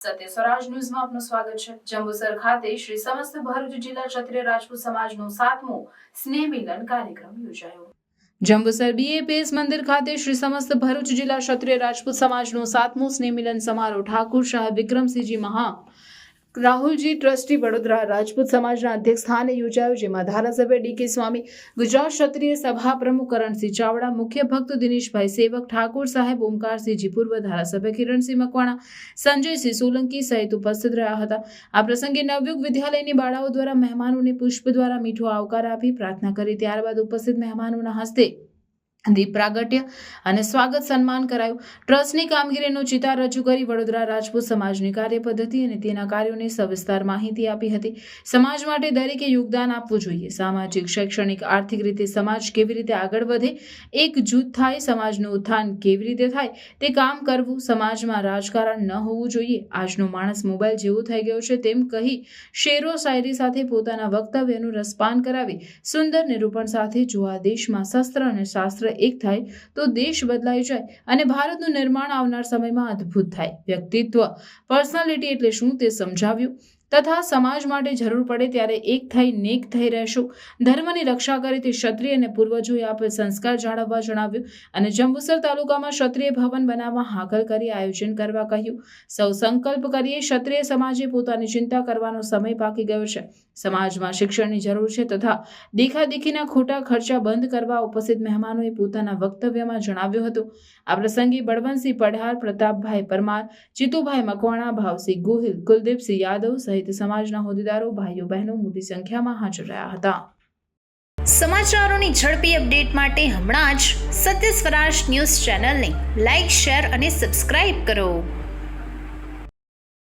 સત્ય સ્વરાજ ન્યૂઝમાં આપનું સ્વાગત છે. જંબુસર ખાતે શ્રી સમસ્ત ભરૂચ જિલ્લા ક્ષત્રિય રાજપૂત સમાજનો સાતમો સ્નેહ મિલન કાર્યક્રમ યોજાયો. જંબુસર બીએપીએસ મંદિર ખાતે શ્રી સમસ્ત ભરૂચ જિલ્લા ક્ષત્રિય રાજપૂત સમાજનો સાતમો સ્નેહ મિલન સમારોહ ઠાકુર શાહ વિક્રમસિંહજી મહા રાહુલજી ટ્રસ્ટી વડોદરા રાજપૂત સમાજના અધ્યક્ષ સ્થાને યોજાયો, જેમાં ધારાસભ્ય ડીકે સ્વામી, ગુજરાત ક્ષત્રિય સભા પ્રમુખ કરણસિંહ ચાવડા, મુખ્ય ભક્ત દિનેશભાઈ સેવક, ઠાકોર સાહેબ, ઓમકારસિંહજી પૂર્વ ધારાસભ્ય કિરણસિંહ મકવાણા, સંજયસિંહ સોલંકી સહિત ઉપસ્થિત રહ્યા હતા. આ પ્રસંગે નવયુગ વિદ્યાલયની બાળાઓ દ્વારા મહેમાનોને પુષ્પ દ્વારા મીઠો આવકાર આપી પ્રાર્થના કરી, ત્યારબાદ ઉપસ્થિત મહેમાનોના હસ્તે દીપ પ્રાગટ્ય અને સ્વાગત સન્માન કરાયું. ટ્રસ્ટની કામગીરીનો ચિતાર રજૂ કરી વડોદરા રાજપૂત સમાજની કાર્ય પદ્ધતિ અને તેના કાર્યોની સવિસ્તાર માહિતી આપી હતી. સમાજ માટે દરેકે યોગદાન આપવું જોઈએ. સામાજિક, શૈક્ષણિક, આર્થિક રીતે સમાજ કેવી રીતે આગળ વધે એક જૂથ થાય, સમાજનું ઉત્થાન કેવી રીતે થાય, તે કામ કરવું સમાજમાં રાજકારણ ન હોવું જોઈએ. આજનો માણસ મોબાઈલ જેવો થઈ ગયો છે તેમ કહી શેરો શાયરી સાથે પોતાના વક્તવ્યનું રસપાન કરાવી, સુંદર નિરૂપણ સાથે જો આ દેશમાં શસ્ત્ર અને શાસ્ત્ર એક થાય તો દેશ બદલાઈ જાય અને ભારતનું નિર્માણ આવનાર સમયમાં અદ્ભુત થાય. વ્યક્તિત્વ પર્સનાલિટી એટલે શું તે સમજાવ્યું? તથા સમાજ માટે જરૂર પડે ત્યારે એક થઈ નેક થઈ રહેશું. ધર્મની રક્ષા કરી તે ક્ષત્રિય અને પૂર્વજોએ આપેલ સંસ્કાર જાળવવા જણાવ્યું અને જંબુસર તાલુકામાં ક્ષત્રિય ભવન બનાવવા હાકલ કરી આયોજન કરવા કહ્યું. સૌ સંકલ્પ કરીએ, ક્ષત્રિય સમાજે પોતાની ચિંતા કરવાનો સમય પાકી ગયો છે. સમાજમાં શિક્ષણની જરૂર છે તથા દેખાદેખીના ખોટા ખર્ચા બંધ કરવા ઉપસ્થિત મહેમાનોએ પોતાના વક્તવ્યમાં જણાવ્યું હતું. આ પ્રસંગે બળવંતસિંહ પઢાર, પ્રતાપભાઈ પરમાર, જીતુભાઈ મકવાણા, ભાવસિંહ ગોહિલ, કુલદીપસિંહ યાદવ સહિત સમાજના હોદ્દેદારો, ભાઈઓ, બહેનો મોટી સંખ્યામાં હાજર રહ્યા હતા. સમાચારોની ઝડપી અપડેટ માટે હમણાં જ સત્ય સ્વરાજ ન્યૂઝ ચેનલને લાઇક શેર અને સબસ્ક્રાઇબ કરો.